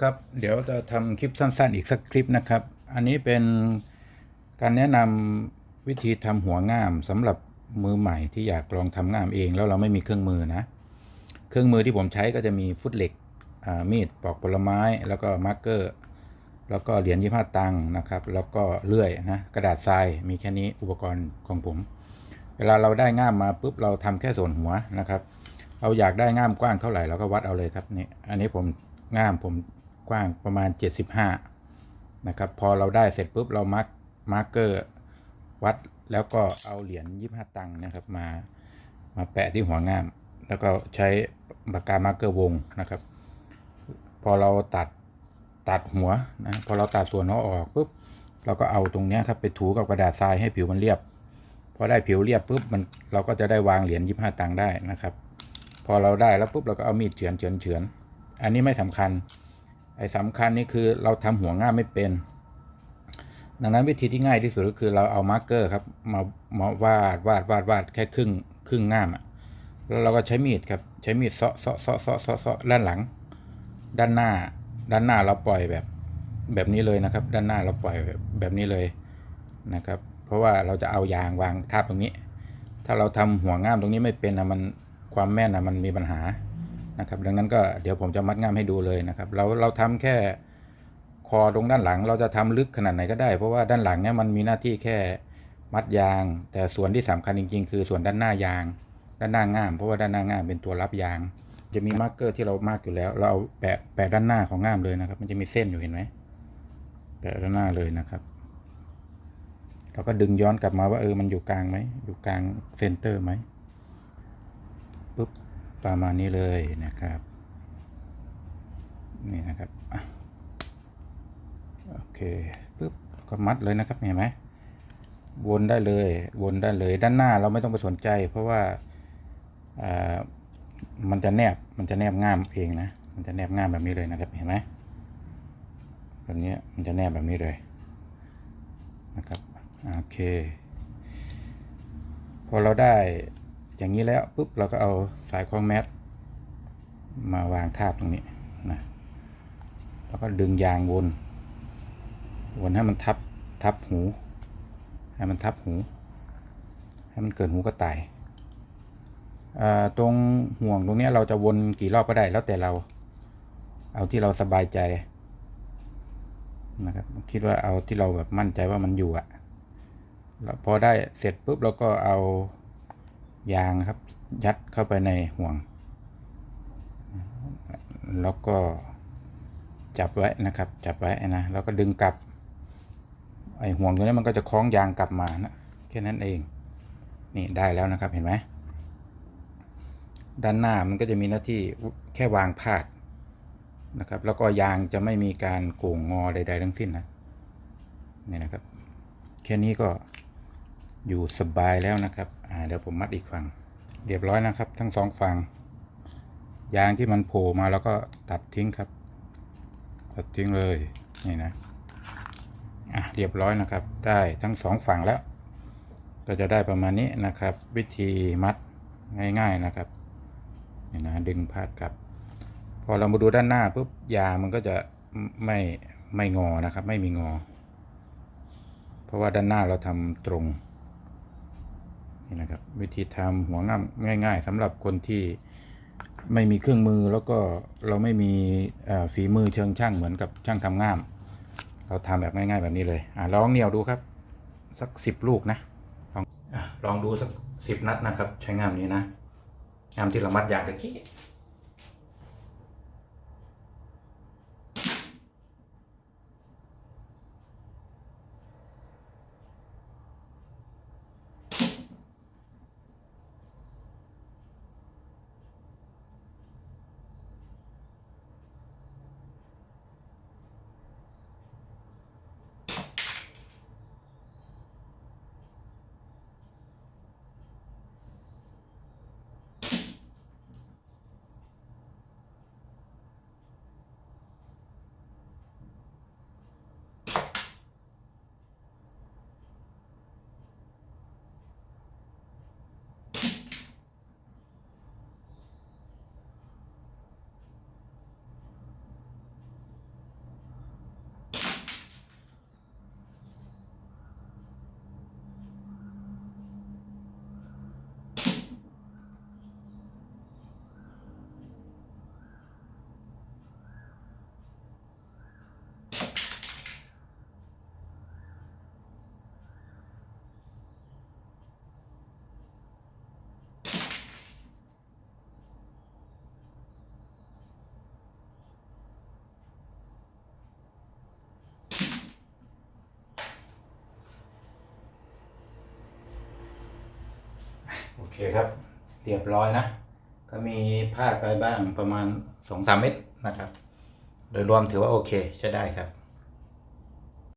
ครับเดี๋ยวจะทำคลิปสั้นๆ อีกสักคลิปนะครับ อันนี้เป็นการแนะนำวิธีทำหัวง่ามสำหรับมือใหม่ที่อยากลองทำง่ามเอง แล้วเราไม่มีเครื่องมือนะ เครื่องมือที่ผมใช้ก็จะมีฟุตเหล็กมีดปอกผลไม้ แล้วก็มาร์กเกอร์ แล้วก็เหรียญยี่ห้าตังค์นะครับ แล้วก็เลื่อยนะกระดาษทรายมีแค่นี้อุปกรณ์ของผม เวลาเราได้ง่ามมาปุ๊บเราทำแค่ส่วนหัวนะครับเราอยากได้ง่ามกว้างเท่าไหร่เราก็วัดเอาเลยครับนี่อันนี้ผมง่ามผม กว้างประมาณ 75 นะครับ พอเราได้เสร็จปุ๊บเรามาร์กมาร์กเกอร์วัดแล้วก็เอาเหรียญ25 ตังค์นะครับมามาแปะที่หัวง่าม แล้วก็ใช้ปากกามาร์กเกอร์วงนะครับ พอเราตัดตัดหัวนะพอเราตัดส่วนหัวออกปุ๊บเราก็เอาตรงนี้ครับไปถูกับกระดาษทรายให้ผิวมันเรียบพอได้ผิวเรียบปุ๊บมันเราก็จะได้วางเหรียญยี่ห้าตังค์ได้นะครับ พอเราได้แล้วปุ๊บเราก็เอามีดเฉือนเฉือนเฉือน อันนี้ไม่สำคัญ ไอ้สำคัญนี่คือเราทำหัวง่ามไม่เป็น ดังนั้นวิธีที่ง่ายที่สุดก็คือเราเอามาร์กเกอร์ครับมามาวาดวาดวาดวาดแค่ครึ่งครึ่งง่ามอะแล้วเราก็ใช้มีดครับใช้มีดเซาะเซาะเซาะเซาะเซาะด้านหลัง ด้านหน้า ด้านหน้าเราปล่อยแบบแบบนี้เลยนะครับ ด้านหน้าเราปล่อยแบบนี้เลยนะครับ เพราะว่าเราจะเอายางวางทับตรงนี้ ถ้าเราทำหัวง่ามตรงนี้ไม่เป็นนะมันความแม่นนะมันมีปัญหา นะครับดังนั้นก็เดี๋ยวผมจะมัดง่ามให้ดูเลยนะครับเราเราทำแค่คอตรงด้านหลังเราจะทำลึกขนาดไหนก็ได้ เพราะว่าด้านหลังเนี่ยมันมีหน้าที่แค่มัดยาง แต่ส่วนที่สำคัญจริงๆ คือส่วนด้านหน้ายาง ด้านหน้าง่าม เพราะว่าด้านหน้าง่ามเป็นตัวรับยาง จะมีมาร์กเกอร์ที่เรามาร์กอยู่แล้ว เราเอาแปะแปะด้านหน้าของง่ามเลยนะครับ มันจะมีเส้นอยู่เห็นไหมแปะด้านหน้าเลยนะครับเราก็ดึงย้อนกลับมาว่าเออมันอยู่กลางไหมอยู่กลางเซนเตอร์ไหมปุ๊บ ประมาณนี้เลยนะครับนี่นะครับอโอเคปุ๊บก็มัดเลยนะครับเห็นไหมวนได้เลยวนได้เลยด้านหน้าเราไม่ต้องไปสนใจ เพราะว่าอ่ามันจะแนบมันจะแนบง่ามเองนะมันจะแนบง่ามแบบนี้เลยนะครับเห็นไหมแบบนี้มันจะแนบแบบนี้เลยนะครับโอเค พอเราได้ อย่างนี้แล้วปุ๊บเราก็เอาสายคล้องแมสมาวางทาบตรงนี้นะแล้วก็ดึงยางวน วนให้มันทับทับหู ให้มันทับหู ให้มันเกิดหูกระต่ายตรงห่วงตรงนี้เราจะวนกี่รอบก็ได้แล้วแต่เรา เอาที่เราสบายใจนะครับคิดว่าเอาที่เราแบบมั่นใจว่ามันอยู่อะแล้วพอได้เสร็จปุ๊บเราก็เอา ยางครับ ยัดเข้าไปในห่วง แล้วก็จับไว้นะครับ จับไว้นะ แล้วก็ดึงกลับ ไอห่วงตัวนี้มันก็จะคล้องยางกลับมานะแค่นั้นเอง นี่ได้แล้วนะครับเห็นไหมด้านหน้ามันก็จะมีหน้าที่แค่วางพาดนะครับ แล้วก็ยางจะไม่มีการโก่งงอใด ๆ ทั้งสิ้นนะนี่นะครับ แค่นี้ก็ อยู่สบายแล้วนะครับเดี๋ยวผมมัดอีกฝั่ง เรียบร้อยนะครับ ทั้งสองฝั่ง ยางที่มันโผล่มาแล้วก็ตัดทิ้งครับ ตัดทิ้งเลยนี่นะอะเรียบร้อยนะครับ ได้ทั้งสองฝั่งแล้ว ก็จะได้ประมาณนี้นะครับ วิธีมัดง่ายๆนะครับนี่นะดึงพาดกลับ พอเรามาดูด้านหน้าปุ๊บยางมันก็จะไม่ไม่งอนะครับ ไม่มีงอ เพราะว่าด้านหน้าเราทำตรง นี่นะครับวิธีทำหัวง่ามง่าย ๆสำหรับคนที่ไม่มีเครื่องมือแล้วก็เราไม่มีฝีมือเชิงช่างเหมือนกับช่างทำง่าม เราทำแบบง่าย ๆแบบนี้เลยอลองเหนียวดูครับสักสิบลูกนะลองอลองดูสักสิบนัดนะครับ ใช้งามนี้นะงามที่เรามัดยางตะกี้ เคครับ เรียบร้อยนะ ก็มีพลาดไปบ้างประมาณสองสามเม็ดนะครับ โดยรวมถือว่าโอเคใช้ได้ครับ